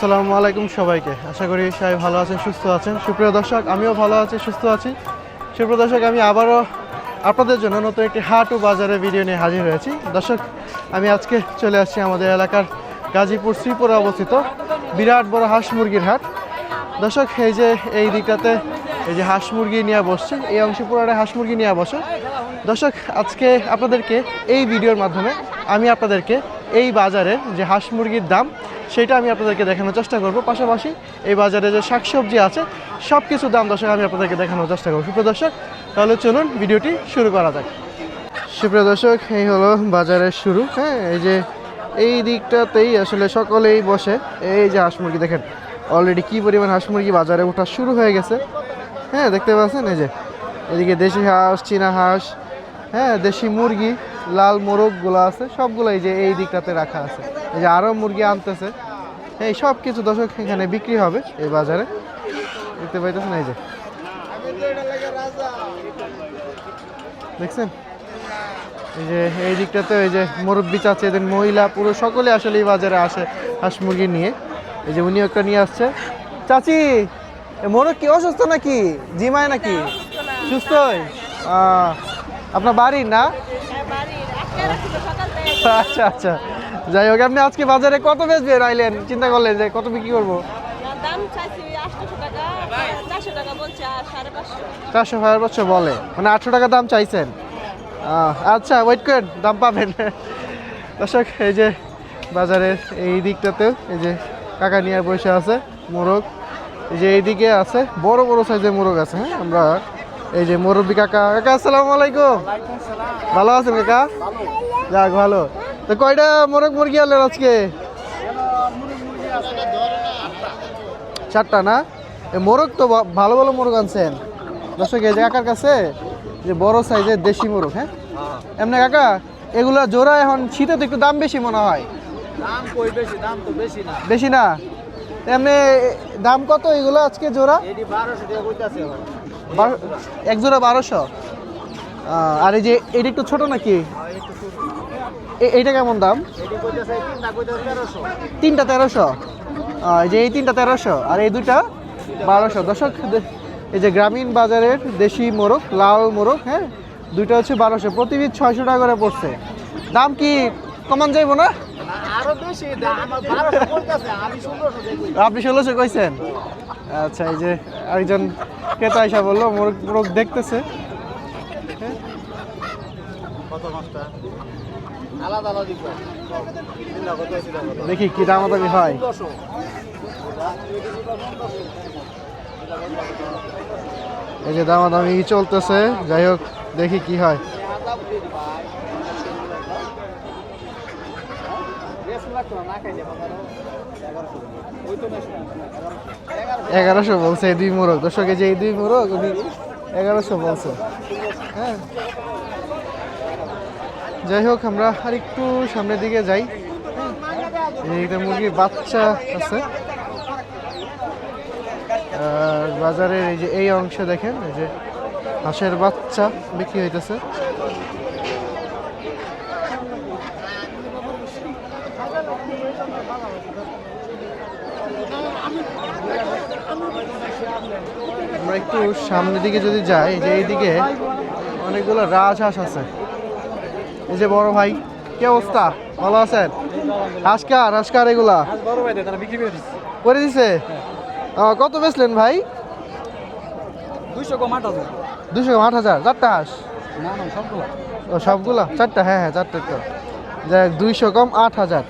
আসসালামু আলাইকুম সবাইকে। আশা করি সবাই ভালো আছেন, সুস্থ আছেন। সুপ্রিয় দর্শক, আমিও ভালো আছি, সুস্থ আছি। সুপ্রিয় দর্শক, আমি আবারও আপনাদের জন্য নতুন একটি হাট ও বাজারের ভিডিও নিয়ে হাজির হয়েছি। দর্শক, আমি আজকে চলে আসছি আমাদের এলাকার গাজীপুর শ্রীপুরে অবস্থিত বিরাট বড় হাঁস মুরগির হাট। দর্শক, এই যে এই দিকটাতে এই যে হাঁস মুরগি নিয়ে বসছে, এই অংশে পুরোটা হাঁস মুরগি নিয়ে বসে। দর্শক, আজকে আপনাদেরকে এই ভিডিওর মাধ্যমে আমি আপনাদেরকে এই বাজারের যে হাঁস মুরগির দাম সেটা আমি আপনাদেরকে দেখানোর চেষ্টা করব। পাশাপাশি এই বাজারে যে শাকসবজি আছে সব কিছু দাম দর্শক আমি আপনাদেরকে দেখানোর চেষ্টা করব। সুপ্রিয় দর্শক, তাহলে চলুন ভিডিওটি শুরু করা যাক। সুপ্রিয় দর্শক, এই হলো বাজারের শুরু। হ্যাঁ এই যে এই দিকটাতেই আসলে সকলেই বসে। এই যে হাঁস মুরগি দেখেন অলরেডি কী পরিমাণ হাঁস মুরগি বাজারে ওঠা শুরু হয়ে গেছে। হ্যাঁ দেখতে পাচ্ছেন এই যে, এদিকে দেশি হাঁস, চীনা হাঁস হ্যাঁ দেশি মুরগি, লাল মোরগগুলো আছে সবগুলো এই যে এই দিকটাতে রাখা আছে। এই যে আরও মুরগি আনতেছে। এই সব কিছু দর্শক এখানে বিক্রি হবে এই বাজারে। দেখতে পাইতেছেন এই যে। দেখছেন? এই যে এই দিকটাতে এই যে মুরব্বি চাচ্ছে এদের মহিলা পুরো সকলে আসলে এই বাজারে আসে হাঁস মুরগি নিয়ে। এই যে উনিও একটা নিয়ে আসছে। চাচি মোরগ কি অসুস্থ নাকি? জিমায় নাকি? সুস্থই? আহ, আপনার বাড়ির না? আচ্ছা আচ্ছা। যাই হোক আপনি আজকে বাজারে কত বেচবেন আইলেন চিন্তা করলেন যে কত বিক্রি করব? দাম চাইছি আটশো টাকা চারশো টাকা সাড়ে পাঁচশো। বলে। মানে আটশো টাকা দাম চাইছেন? আহ, আচ্ছা ওয়েট করেন দাম পাবেন। দর্শক এই যে বাজারের এই দিকটাতে এই যে কাকা নিয়ে বসে আছে মোরগ। এই যে এইদিকে আছে বড় বড় সাইজের মোরগ আছে হ্যাঁ? আমরা এই যে মুরব্বী কাকা। কাকা আসসালামু আলাইকুম। ভালো আছেন কাকা? যাক ভালো। তো কয়টা মোরগ মুরগি আনলেন আজকে? চারটা না? মোরগ তো ভালো ভালো মোরগ আনছেন। দর্শক এই যে কাকার কাছে যে বড় সাইজের দেশি মোরগ হ্যাঁ? এমনি কাকা এগুলা জোড়া এখন শীতে তো একটু দাম বেশি মনে হয়। দাম কই বেশি? দাম তো বেশি না। বেশি না? এমনি দাম কত এগুলো আজকে জোড়া? এক জোড়া বারোশো। আর এই যে এটা একটু ছোট নাকি? এ- এইটা কেমন দাম? তিনটা তেরোশো। এই যে এই তিনটা তেরোশো আর এই দুইটা বারোশো। দর্শক দে- এই যে গ্রামীণ বাজারের দেশি মোরগ লাল মোরগ হ্যাঁ? দুইটা হচ্ছে বারোশো। প্রতি পিস ছয়শো টাকা করে পড়ছে। দাম কি কমান যাইব না? আপনি ষোলোশো কইছেন? আচ্ছা এই যে আরেকজন ক্রেতা এসে বলল মোরগ মোরগ দেখতেছে। কত মাছটা আলাদা আলাদা দিব তিনটা কত আছে দেখো কি দাম দামাদামি হয়। এই যে দামাদামি চলতেছে, যাই হোক, দেখি কি হয়। এগারোশো বলছে, এই দুই মোরগ। দর্শক, এই যে এই দুই মোরগ এগারোশো বলছে। হ্যাঁ। যাই হোক, আমরা আর একটু সামনের দিকে যাই। এইটা মুরগির বাচ্চা আছে। আর বাজারের এই যে এই অংশে দেখেন, এই যে হাঁসের বাচ্চা বিক্রি হইতেছে। আমরা একটু সামনের দিকে যদি যাই যে এইদিকে অনেকগুলো রাজহাঁস আছে। এই যে বড় ভাই কি অবস্থা? ভালো আছেন? হাসকার হাসকার এগুলা। করে দিছে। কত বেচলেন ভাই? দুইশো কম আট হাজার দুশো আট হাজার চারটা হাঁস? ও সবগুলা? চারটা হ্যাঁ হ্যাঁ চারটা তো। যাই দুইশো কম আট হাজার।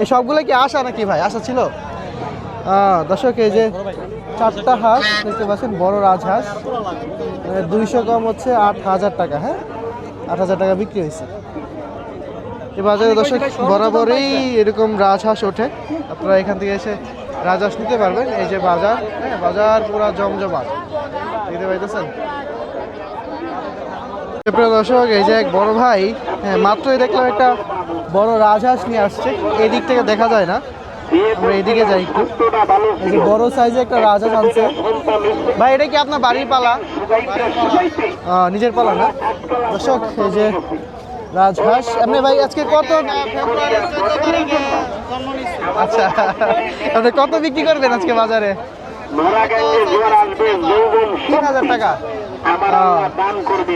এই সবগুলো কি আশা নাকি ভাই? আশা ছিল? দর্শক এই যে চারটা হাঁস দেখতে পাচ্ছেন বড় রাজহাঁস দুইশো কম হচ্ছে আট হাজার টাকা হ্যাঁ? আট হাজার টাকা বিক্রি হয়েছে। এই বাজারে দর্শক, বরাবরই এরকম রাজহাঁস ওঠে। আপনারা এখান থেকে এসে রাজহাঁস নিতে পারবেন। এই যে বাজার হ্যাঁ বাজার পুরো জমজমাট। দেখতে পাইতেছেন? দর্শক, এই যে এক বড় ভাই হ্যাঁ মাত্রই দেখলাম একটা বড় রাজহাঁস নিয়ে আসছে। এই দিক থেকে দেখা যায় না। আমরা এদিকে যাই একটু। এই যে বড় সাইজে একটা রাজহাঁস আনছে। ভাই, এটা কি আপনার বাড়ির পালা? নিজের পালা না? দর্শক, এই যে রাজহাঁস। আপনি ভাই আজকে কত আচ্ছা আপনি কত বিক্রি করবেন আজকে বাজারে? তিন হাজার টাকা।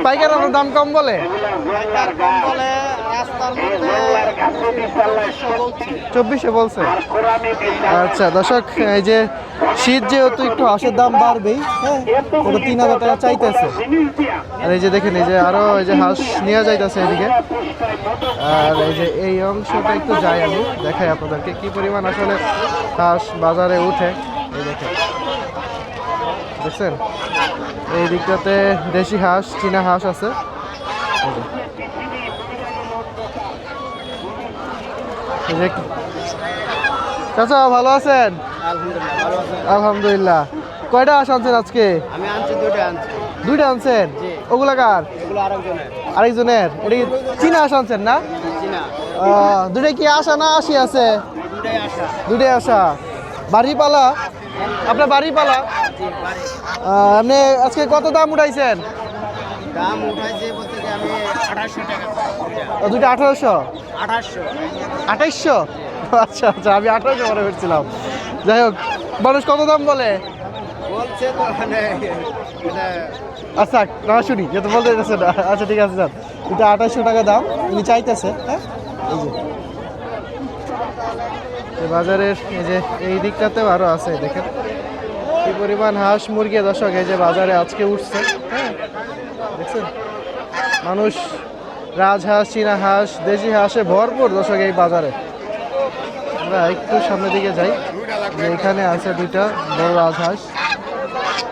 পাইকার আপনার দাম কম বলে? চব্বিশে বলছে। আচ্ছা দর্শক এই যে শীত যেহেতু একটু হাঁসের দাম বাড়বেই হ্যাঁ ওটা তিন হাজার টাকা চাইতেছে। আর এই যে দেখেন এই যে আরও এই যে হাঁস নেওয়া যাইতেছে এদিকে। আর এই যে এই অংশটা একটু যাই আমি দেখাই আপনাদেরকে কি পরিমাণ আসলে হাঁস বাজারে উঠে। এই দেখেন। দেখছেন? এই দিকটাতে দেশি হাঁস চীনা হাঁস আছে। চাচা ভালো আছেন? আলহামদুলিল্লাহ কয়টা হাঁস আনছেন আজকে? আমি আনছি দুটো আনছি। দুইটা আনছেন। ওগুলা কার? আরেকজনের। এটা কি চীনা হাঁস আনছেন না? দুইটা কি আসা না আসি আছে? দুটাই আসা বাড়ি পালা আপনার বাড়ি পালা? আপনি আজকে কত দাম উঠাইছেন? দাম উঠাইছে বলতে যে আমি টাকা। ও, দুইটা আঠারোশো? আঠাশশো আঠাইশশো? আচ্ছা আচ্ছা আমি আঠারোশো মনে করছিলাম। যাই হোক মানুষ কত দাম বলে? বলছে তো মানে আচ্ছা না শুনি যেহেতু বলতে না। আচ্ছা ঠিক আছে স্যার। এটা আঠাশশো টাকা দাম উনি চাইতেছে হ্যাঁ? এই যে। বাজারের এই যে এই দিকটাতেও আরও আছে, দেখেন। কি পরিমাণ হাঁস মুরগি, দর্শক, এই যে বাজারে আজকে উঠছে হ্যাঁ? দেখছেন? মানুষ রাজহাঁস চীনা হাঁস, দেশি হাঁসে ভরপুর দর্শক এই বাজারে। আমরা একটু সামনের দিকে যাই। যে এখানে আছে দুইটা বড় রাজহাঁস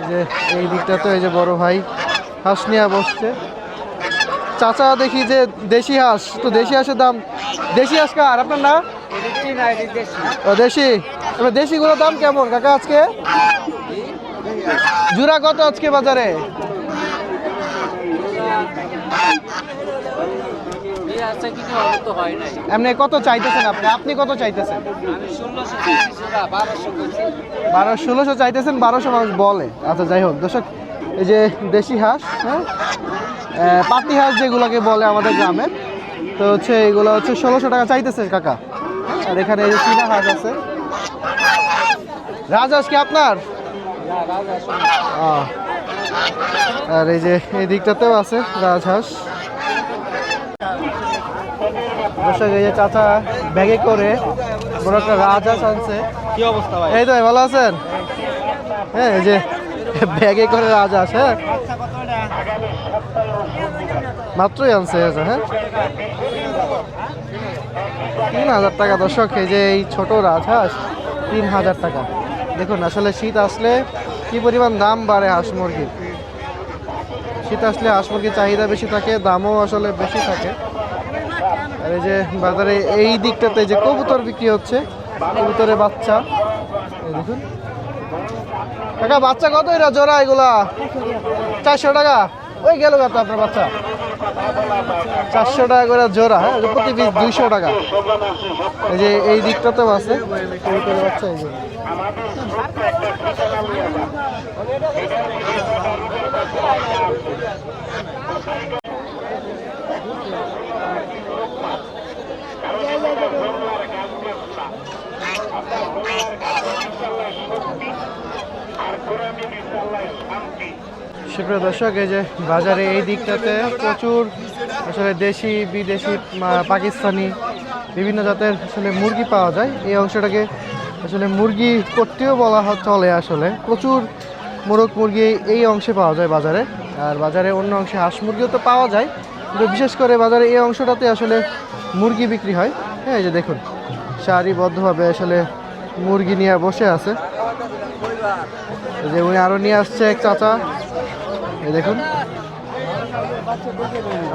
যে এই দিকটাতে এই যে বড় ভাই হাঁস নিয়ে বসছে। চাচা, দেখি যে দেশি হাঁস, তো দেশি হাঁসের দাম দেশি হাঁস কার? আপনার না দেশি। দেশিগুলোর দাম কেমন কাকা আজকে? জুরা কত আজকে বাজারে? এমনি কত চাইতেছেন আপনি? আপনি কত চাইতেছেন? বারো ষোলোশো চাইতেছেন বারোশো মানুষ বলে। আচ্ছা যাই হোক দর্শক এই যে দেশি হাঁস হ্যাঁ? পাতি হাঁস যেগুলোকে বলে আমাদের গ্রামে তো হচ্ছে এগুলো হচ্ছে ষোলোশো টাকা চাইতেছে কাকা। আর এখানে এই যে চীনা হাঁস আছে। রাজহাঁস কি আপনার। আর এই যে এই দিকটাতেও আছে রাজহাঁস। এই যে চাচা ব্যাগে করে বড় একটা রাজহাঁস আনছে। কি অবস্থা ভাই? এই তো ভালো আছেন? হ্যাঁ এই যে ব্যাগে করে রাজহাঁস হ্যাঁ? মাত্রই আনছে হ্যাঁ? তিন হাজার টাকা। দর্শক, এই যে এই ছোট রাজহাঁস, তিন হাজার টাকা। দেখুন, আসলে শীত আসলে কি পরিমাণ দাম বাড়ে হাঁস মুরগির? শীত আসলে হাঁস মুরগির চাহিদা বেশি থাকে, দামও আসলে বেশি থাকে। আর এই যে বাজারে এই দিকটাতে যে কবুতর বিক্রি হচ্ছে, কবুতরের বাচ্চা দেখুন। কাকা, বাচ্চা কত এরা জোড়া এগুলা? চারশো টাকা। ওই গেল কত আপনার বাচ্চা। চারশো টাকা করে জোড়া হ্যাঁ প্রতি পিস দুইশো টাকা। এই যে এই দিকটাতেও আছে। এই যে। সুপ্রিয় দর্শক, এই যে বাজারে এই দিকটাতে প্রচুর আসলে দেশি, বিদেশি পাকিস্তানি বিভিন্ন জাতের আসলে মুরগি পাওয়া যায়। এই অংশটাকে আসলে মুরগি করতেও বলা চলে আসলে। প্রচুর মোরগ মুরগি এই অংশে পাওয়া যায় বাজারে। আর বাজারে অন্য অংশে হাঁস মুরগিও তো পাওয়া যায়। কিন্তু বিশেষ করে বাজারে এই অংশটাতে আসলে মুরগি বিক্রি হয়। হ্যাঁ এই যে দেখুন, সারিবদ্ধভাবে আসলে মুরগি নিয়ে বসে আছে। যে উনি আরও নিয়ে আসছে এক চাচা। দেখুন।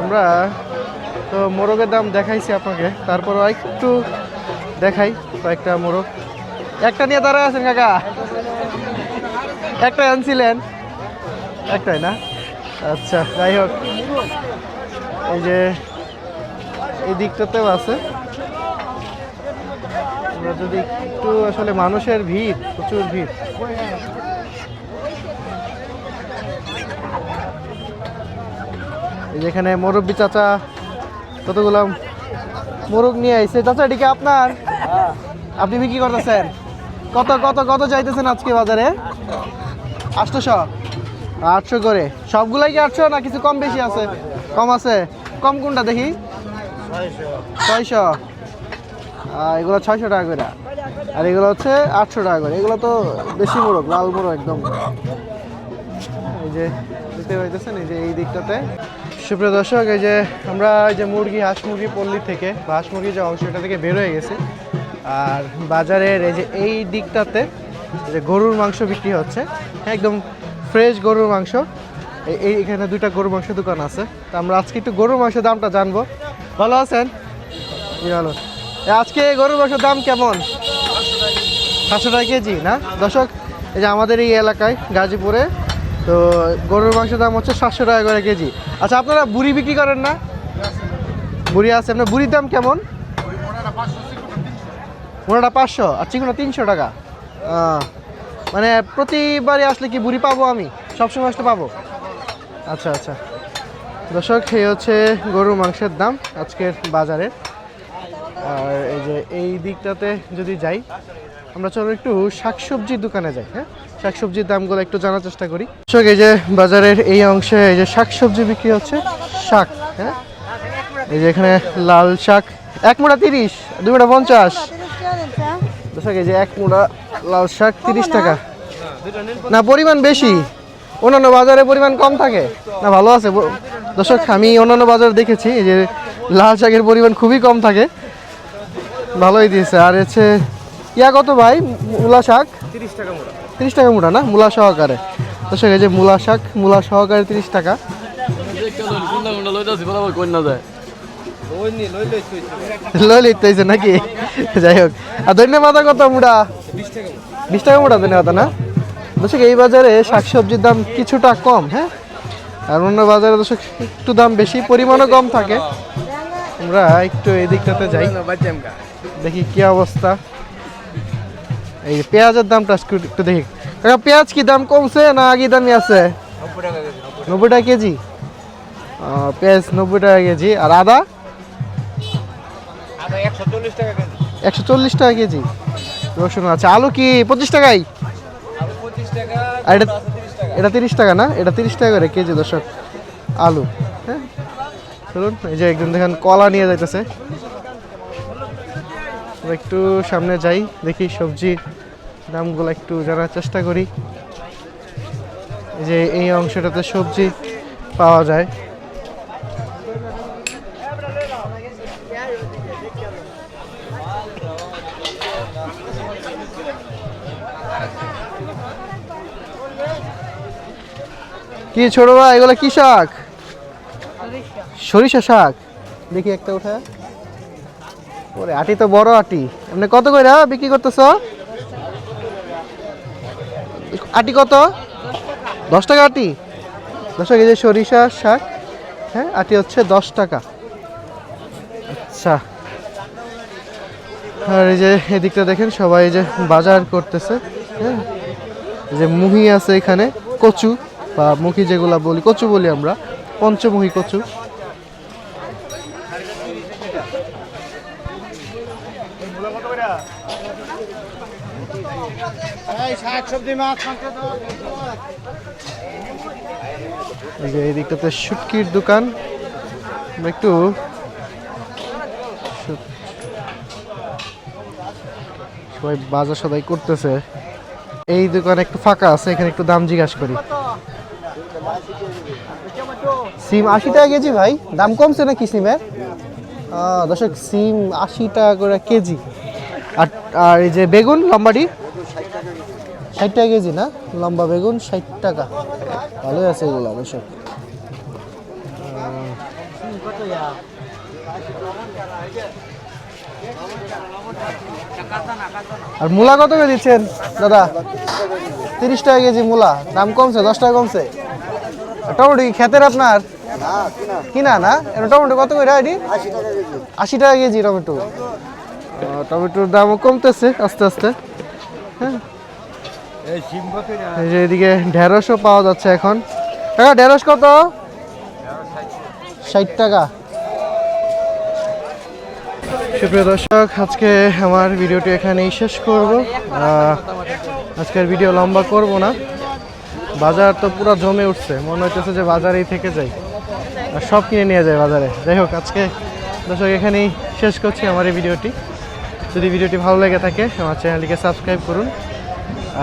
আমরা তো মোরগের দাম দেখাইছি আপনাকে, তারপরও একটু দেখাই কয়েকটা মোরগ। একটা নিয়ে দাঁড়ায় আছেন কাকা? একটা আনছিলেন? একটাই না? আচ্ছা যাই হোক। এই যে এই দিকটাতেও আছে। যদি একটু আসলে মানুষের ভিড়, প্রচুর ভিড়। এই যেখানে মুরব্বী চাচা কতগুলো মোরগ নিয়ে আইছে। চাচা এদিকে আপনার? আপনি বিক্রি করতেছেন? কত কত কত চাইতেছেন আজকে বাজারে? আটশোশো? আটশো করে। সবগুলাই কি আটশো না কিছু কম বেশি আছে? কম আছে। কম কোনটা দেখি? ছয়শো। এগুলো ছয়শো টাকা করে। আর এগুলো হচ্ছে আটশো টাকা করে। এগুলো তো বেশি মোরগ লাল মোরগ একদম। এই যে দেখতে পাইতেছেন এই যে এই দিকটাতে। সুপ্রিয় দর্শক, এই যে আমরা এই যে মুরগি, হাঁস মুরগি পল্লী থেকে হাঁস মুরগি যে অংশটা থেকে বের হয়ে গেছি, আর বাজারের এই যে এই দিকটাতে যে গরুর মাংস বিক্রি হচ্ছে, একদম ফ্রেশ গরুর মাংস, এই- এখানে দুইটা গরুর মাংস দোকান আছে। তা আমরা আজকে একটু গরুর মাংসের দামটা জানব। ভালো আছেন? ভালো। আজকে গরুর মাংসের দাম কেমন? সাতশো টাকা কেজি, না? দর্শক, এই যে আমাদের এই এলাকায়, গাজীপুরে তো গরুর মাংসের দাম হচ্ছে সাতশো টাকা করে কেজি। আচ্ছা আপনারা বুড়ি বিক্রি করেন না? বুড়ি আছে, আপনার বুড়ির দাম কেমন? ওনাটা পাঁচশো, আর চিকুনা তিনশো টাকা। মানে প্রতিবারই আসলে কি বুড়ি পাবো আমি? সবসময় আসলে পাবো? আচ্ছা আচ্ছা। দর্শক, এই হচ্ছে গরুর মাংসের দাম আজকের বাজারে। আর এই যে এই দিকটাতে যদি যাই, আমরা চলো একটু শাকসবজির দোকানে যাই হ্যাঁ? শাকসবজির দামগুলো একটু জানার চেষ্টা করি। দর্শক, এই যে বাজারের এই অংশে এই যে শাকসবজি বিক্রি হচ্ছে, শাক হ্যাঁ? এই যে এখানে লাল শাক, এক মোটা তিরিশ, দুই মোটা পঞ্চাশ। দর্শক, এই যে এক মোটা লাল শাক তিরিশ টাকা। না, পরিমাণ বেশি। অন্যান্য বাজারে পরিমাণ কম থাকে। না, ভালো আছে। দর্শক, আমি অন্যান্য বাজারে দেখেছি যে লাল শাকের পরিমাণ খুবই কম থাকে। ভালোই দিয়েছে। আর হচ্ছে ইয়া কত ভাই, মূলা শাক। তিরিশ টাকা মোটা তিরিশ টাকা মোটা না? মূলা সহকারে। দর্শক এই যে মূলা শাক, মূলা সহকারে তিরিশ টাকা। লই লিখতেছে নাকি? যাই হোক। আর ধন্যবাদ কত মুড়া বিশ টাকা মুড়া ধন্যবাদ না? দর্শক এই বাজারে শাকসবজির দাম কিছুটা কম হ্যাঁ? আর অন্য বাজারে দর্শক একটু দাম বেশি, পরিমাণও কম থাকে। আমরা একটু এই দিকটাতে যাই। দেখি কি অবস্থা। এই পেঁয়াজের দামটা একটু দেখি। কাকা পেঁয়াজ কি দাম কমছে না আগে দামই আছে? নব্বই টাকা কেজি। পেঁয়াজ নব্বই টাকা কেজি। আর আদা? একশো চল্লিশ টাকা কেজি। রসুন আছে। আলু কি পঁচিশ টাকাই? আর এটা এটা তিরিশ টাকা না? এটা তিরিশ টাকা করে কেজি দর্শক আলু। হ্যাঁ। চলুন এই যে একজন দেখেন কলা নিয়ে যাইতেছে। একটু সামনে যাই দেখি সবজির দামগুলো একটু জানার চেষ্টা করি। এই যে এই অংশটাতে সবজি পাওয়া যায়। কি ছোট ভাই এগুলো কি শাক? সরিষা শাক। দেখি একটা উঠে। ওরে, আটি তো বড় আটি। আপনি কত করে বিক্রি করতেছ? আটি কত? দশ টাকা আটি? দশ টাকা সরিষা শাক হ্যাঁ আটি হচ্ছে দশ টাকা। আচ্ছা। আর এই যে এদিকটা দেখেন, সবাই যে বাজার করতেছে হ্যাঁ। যে মুহি আছে এখানে, কচু, বা মুখি যেগুলা বলি, কচু বলি আমরা, পঞ্চমুখী কচু। এই দিকটাতে শুটকির দোকান। একটু সবাই বাজার সদাই করতেছে। এই দোকান একটু ফাঁকা আছে, এখানে একটু দাম জিজ্ঞাসা করি। সিম আশি টাকা কেজি ভাই। দাম কমছে নাকি সিমের? দর্শক, সিম আশি টাকা করে কেজি। আর আর এই যে বেগুন লম্বাটি ষাট টাকা কেজি না? লম্বা বেগুন ষাট টাকা। ভালোই আছে এগুলো অবশ্য আর মূলা কত করে দিচ্ছেন, দাদা? তিরিশ টাকা কেজি মূলা, দাম কমছে, দশ টাকা কমছে। টমেটো কি ক্ষেতের আপনার? কিনা না? টমেটো কত করে আইডি? আশি টাকা কেজি টমেটো। টমেটোর দামও কমতেছে আস্তে আস্তে হ্যাঁ? এদিকে ঢেঁড়সও পাওয়া যাচ্ছে এখন। কাকা, ঢেঁড়স কত? ষাট টাকা। সুপ্রিয় দর্শক, আজকে আমার ভিডিওটি এখানেই শেষ করব। আজকের ভিডিও লম্বা করব না। বাজার তো পুরো জমে উঠছে। মনে হচ্ছে যে বাজারেই থেকে যাই। আর সব কিনে নিয়ে যায় বাজারে। যাই হোক, আজকে দর্শক এখানেই শেষ করছি আমার এই ভিডিওটি। যদি ভিডিওটি ভালো লেগে থাকে, আমার চ্যানেলটিকে সাবস্ক্রাইব করুন।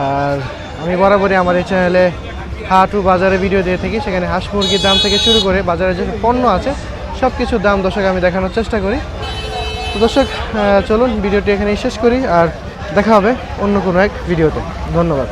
আর আমি বরাবরই আমার এই চ্যানেলে হাটু বাজারে ভিডিও দিয়ে থাকি, সেখানে হাঁস মুরগির দাম থেকে শুরু করে বাজারে যে পণ্য আছে সব কিছুর দাম দর্শক আমি দেখানোর চেষ্টা করি। তো দর্শক চলুন ভিডিওটি এখানেই শেষ করি, আর দেখা হবে অন্য কোনো এক ভিডিওতে ধন্যবাদ।